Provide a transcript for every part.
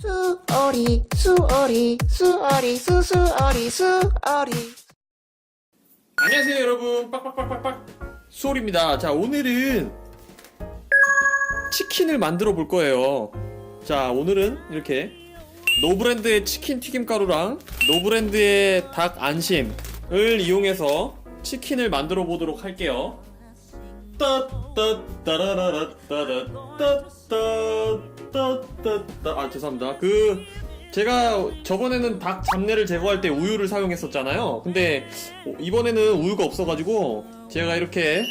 수어리 수어리 수어리 수수어리 수어리. 안녕하세요 여러분. 빡빡빡빡빡. 수월입니다. 자 오늘은 치킨을 만들어 볼 거예요. 자 오늘은 이렇게 노브랜드의 치킨 튀김가루랑 노브랜드의 닭 안심을 이용해서 치킨을 만들어 보도록 할게요 따따따라라따따따따따따. 아 죄송합니다. 그 제가 저번에는 닭 잡내를 제거할 때 우유를 사용했었잖아요. 근데 어, 이번에는 우유가 없어가지고 제가 이렇게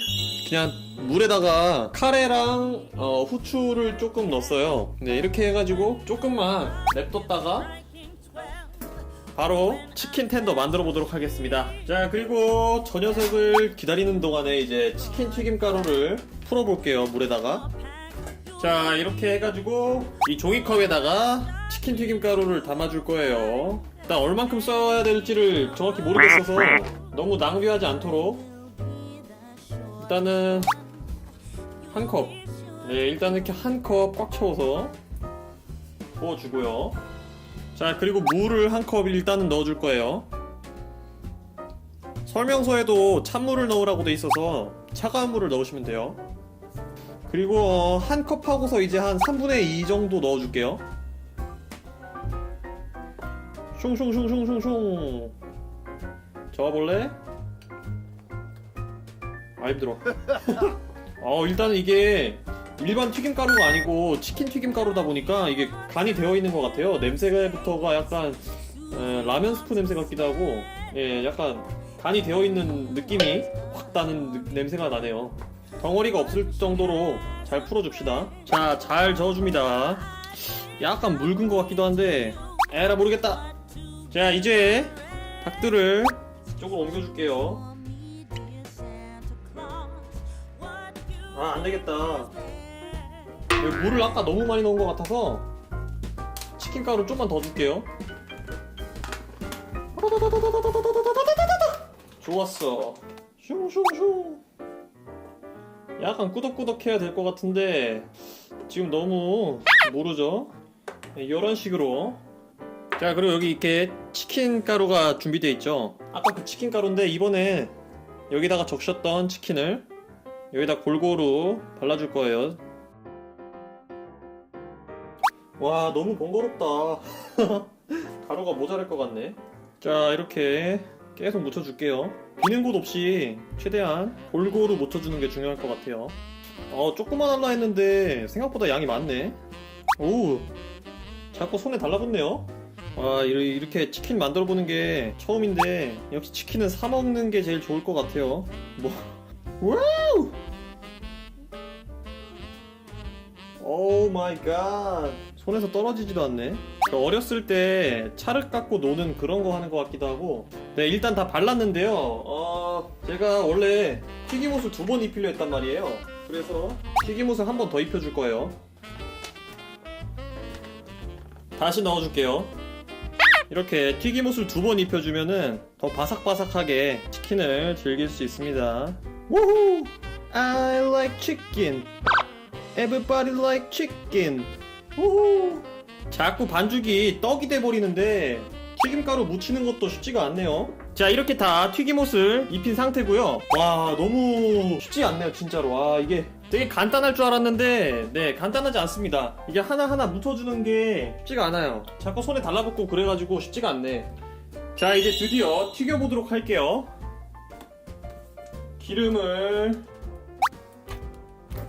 그냥 물에다가 카레랑 어, 후추를 조금 넣었어요. 네 이렇게 해가지고 조금만 냅뒀다가 바로 치킨 텐더 만들어 보도록 하겠습니다. 자 그리고 저 녀석을 기다리는 동안에 이제 치킨 튀김 가루를 풀어 볼게요 물에다가. 자 이렇게 해가지고 이 종이컵에다가 치킨 튀김 가루를 담아줄 거예요. 일단 얼만큼 써야 될지를 정확히 모르겠어서 너무 낭비하지 않도록. 일단은 한 컵. 네 일단 이렇게 한 컵 꽉 채워서 부어주고요 자 그리고 물을 한 컵 일단은 넣어줄 거예요 설명서에도 찬물을 넣으라고 돼 있어서 차가운 물을 넣으시면 돼요 그리고 어, 한 컵 하고서 이제 한 3분의 2 정도 넣어줄게요. 슝슝슝슝슝슝. 저어볼래? 아 힘들어. 어 일단은 이게 일반 튀김가루가 아니고 치킨 튀김가루다 보니까 이게 간이 되어 있는 것 같아요. 냄새부터가 약간 에, 라면 스프 냄새 같기도 하고 예 약간 간이 되어 있는 느낌이 확 나는 느- 냄새가 나네요. 덩어리가 없을 정도로 잘 풀어줍시다. 자, 잘 저어줍니다. 약간 묽은 것 같기도 한데, 에라 모르겠다. 자, 이제 닭들을 조금 옮겨줄게요. 아, 안 되겠다. 물을 아까 너무 많이 넣은 것 같아서 치킨 가루 좀만 더 줄게요. 좋았어. 슝슝슝. 약간 꾸덕꾸덕해야 될 것 같은데 지금 너무 모르죠? 네, 이런 식으로 자 그리고 여기 이렇게 치킨 가루가 준비되어 있죠 아까 그 치킨 가루인데 이번에 여기다가 적셨던 치킨을 여기다 골고루 발라줄 거예요 와 너무 번거롭다. 가루가 모자랄 것 같네. 자 이렇게 계속 묻혀줄게요. 비는 곳 없이 최대한 골고루 묻혀주는 게 중요할 것 같아요. 어 조금만 할라 했는데 생각보다 양이 많네. 오 자꾸 손에 달라붙네요. 와 이렇게 치킨 만들어 보는 게 처음인데 역시 치킨은 사 먹는 게 제일 좋을 것 같아요. 뭐 와우 오 마이 갓 손에서 떨어지지도 않네. 저 어렸을 때 찰흙 갖고 노는 그런 거 하는 것 같기도 하고. 네 일단 다 발랐는데요. 어 제가 원래 튀김옷을 두 번 입히려 했단 말이에요. 그래서 튀김옷을 한 번 더 입혀줄 거예요. 다시 넣어줄게요. 이렇게 튀김옷을 두 번 입혀주면은 더 바삭바삭하게 치킨을 즐길 수 있습니다. 우후 I like chicken Everybody like chicken. 우후. 자꾸 반죽이 떡이 돼버리는데 튀김가루 묻히는 것도 쉽지가 않네요. 자 이렇게 다 튀김옷을 입힌 상태고요. 와 너무 쉽지 않네요 진짜로. 와 이게 되게 간단할 줄 알았는데 네 간단하지 않습니다. 이게 하나하나 묻혀주는 게 쉽지가 않아요. 자꾸 손에 달라붙고 그래가지고 쉽지가 않네. 자 이제 드디어 튀겨보도록 할게요. 기름을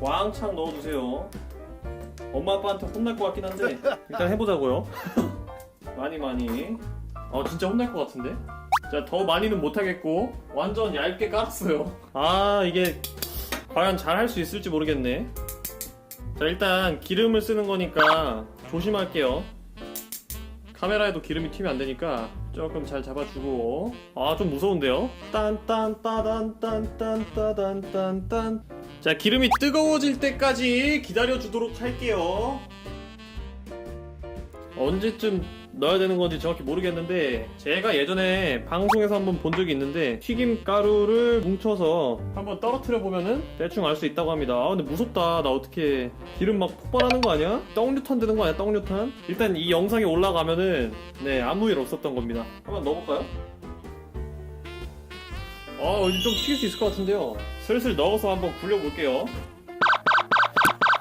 왕창 넣어주세요. 엄마 아빠한테 혼날 것 같긴 한데 일단 해보자고요. 많이 많이. 어 진짜 혼날 것 같은데? 자 더 많이는 못하겠고 완전 얇게 깔았어요. 아 이게 과연 잘 할 수 있을지 모르겠네. 자 일단 기름을 쓰는 거니까 조심할게요. 카메라에도 기름이 튀면 안 되니까 조금 잘 잡아주고. 아 좀 무서운데요? 딴딴따단 딴딴따단 딴딴 자 기름이 뜨거워질 때까지 기다려 주도록 할게요 언제쯤 넣어야 되는 건지 정확히 모르겠는데 제가 예전에 방송에서 한번 본 적이 있는데 튀김 가루를 뭉쳐서 한번 떨어뜨려 보면은 대충 알 수 있다고 합니다. 아 근데 무섭다. 나 어떻게 기름 막 폭발하는 거 아니야? 떡류탄 되는 거 아니야? 떡류탄? 일단 이 영상이 올라가면은 네 아무 일 없었던 겁니다. 한번 넣어볼까요? 어 이제 좀 튀길 수 있을 것 같은데요. 슬슬 넣어서 한번 굴려볼게요.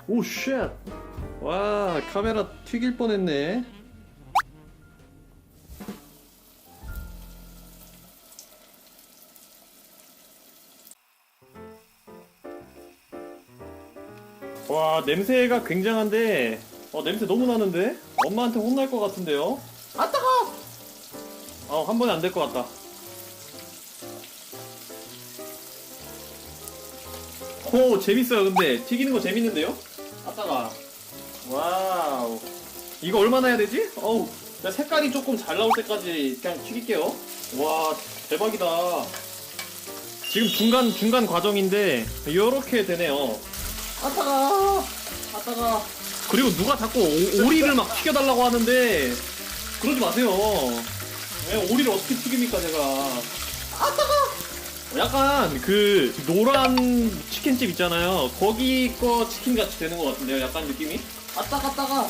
오 쉣. 와 카메라 튀길 뻔했네. 와 냄새가 굉장한데 어 냄새 너무 나는데 엄마한테 혼날 것 같은데요 아 따가 어 한 번에 안 될 것 같다 오 재밌어요. 근데 튀기는 거 재밌는데요? 아 따가. 와우. 이거 얼마나 해야 되지? 어우 나 색깔이 조금 잘 나올 때까지 그냥 튀길게요. 와 대박이다. 지금 중간 중간 과정인데 이렇게 되네요. 아따가! 아따가! 그리고 누가 자꾸 오, 오리를 막 튀겨달라고 하는데 그러지 마세요. 왜 오리를 어떻게 튀깁니까 제가? 아따가 약간 그 노란 치킨집 있잖아요. 거기 거 치킨 같이 되는 것 같은데요? 약간 느낌이? 아따가 아따가.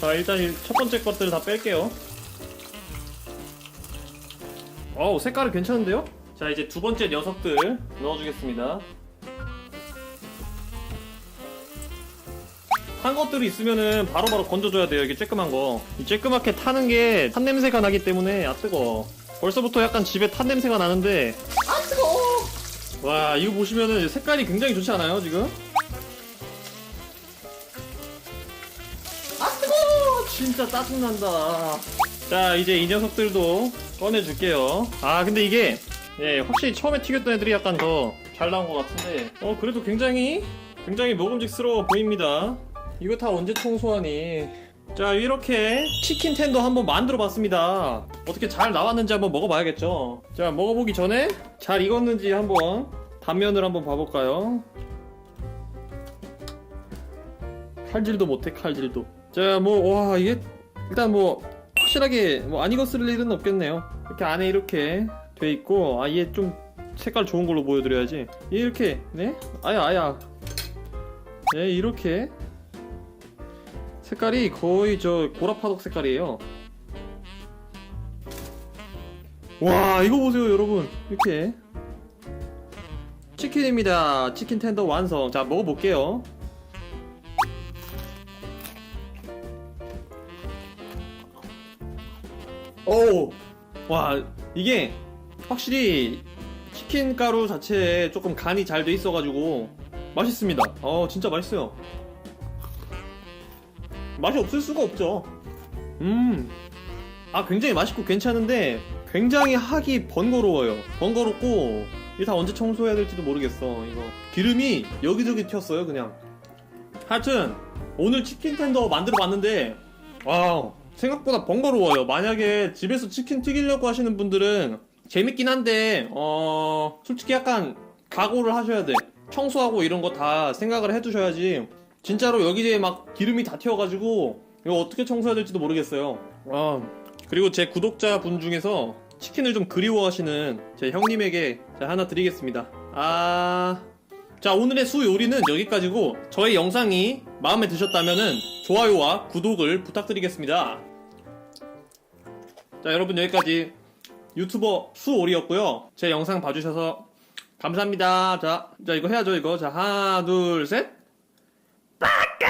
자 일단 이첫 번째 것들 다 뺄게요. 어우 색깔은 괜찮은데요? 자 이제 두 번째 녀석들 넣어주겠습니다. 탄 것들이 있으면은 바로 바로 건져줘야 돼요 이게 쬐끄만 거 이 쬐끄맣게 타는 게 탄 냄새가 나기 때문에 아 뜨거 벌써부터 약간 집에 탄 냄새가 나는데. 아 뜨거 와 이거 보시면은 색깔이 굉장히 좋지 않아요 지금? 아 뜨거 진짜 짜증난다. 자 이제 이 녀석들도 꺼내줄게요. 아 근데 이게 예 확실히 처음에 튀겼던 애들이 약간 더 잘 나온 것 같은데. 어 그래도 굉장히 굉장히 먹음직스러워 보입니다. 이거 다 언제 청소하니 자 이렇게 치킨 텐더 한번 만들어 봤습니다. 어떻게 잘 나왔는지 한번 먹어봐야겠죠? 자 먹어보기 전에 잘 익었는지 한번 단면을 한번 봐볼까요? 칼질도 못해 칼질도. 자 뭐 와 이게 일단 뭐 확실하게 뭐 안 익었을 일은 없겠네요. 이렇게 안에 이렇게 돼 있고 아 이게 좀 색깔 좋은 걸로 보여드려야지. 이렇게 네? 아야 아야. 네 이렇게 색깔이 거의 저 고라파덕 색깔이에요 와 이거 보세요 여러분 이렇게 치킨입니다 치킨 텐더 완성 자 먹어볼게요 오! 와, 이게 확실히 치킨 가루 자체에 조금 간이 잘 돼 있어가지고 맛있습니다. 어, 진짜 맛있어요. 맛이 없을 수가 없죠. 음. 아, 굉장히 맛있고 괜찮은데 굉장히 하기 번거로워요. 번거롭고 이게 다 언제 청소해야 될지도 모르겠어. 이거 기름이 여기저기 튀었어요, 그냥. 하여튼 오늘 치킨 텐더 만들어 봤는데 와우 생각보다 번거로워요 만약에 집에서 치킨 튀기려고 하시는 분들은 재밌긴 한데 어 솔직히 약간 각오를 하셔야 돼 청소하고 이런 거 다 생각을 해 두셔야지 진짜로 여기저기 막 기름이 다 튀어가지고 이거 어떻게 청소해야 될지도 모르겠어요. 아 그리고 제 구독자 분 중에서 치킨을 좀 그리워하시는 제 형님에게 하나 드리겠습니다. 아 자 오늘의 수 요리는 여기까지고 저의 영상이 마음에 드셨다면 좋아요와 구독을 부탁드리겠습니다. 자 여러분 여기까지 유튜버 수오리였고요. 제 영상 봐주셔서 감사합니다. 자, 자 이거 해야죠 이거. 자 하나 둘 셋 Paca!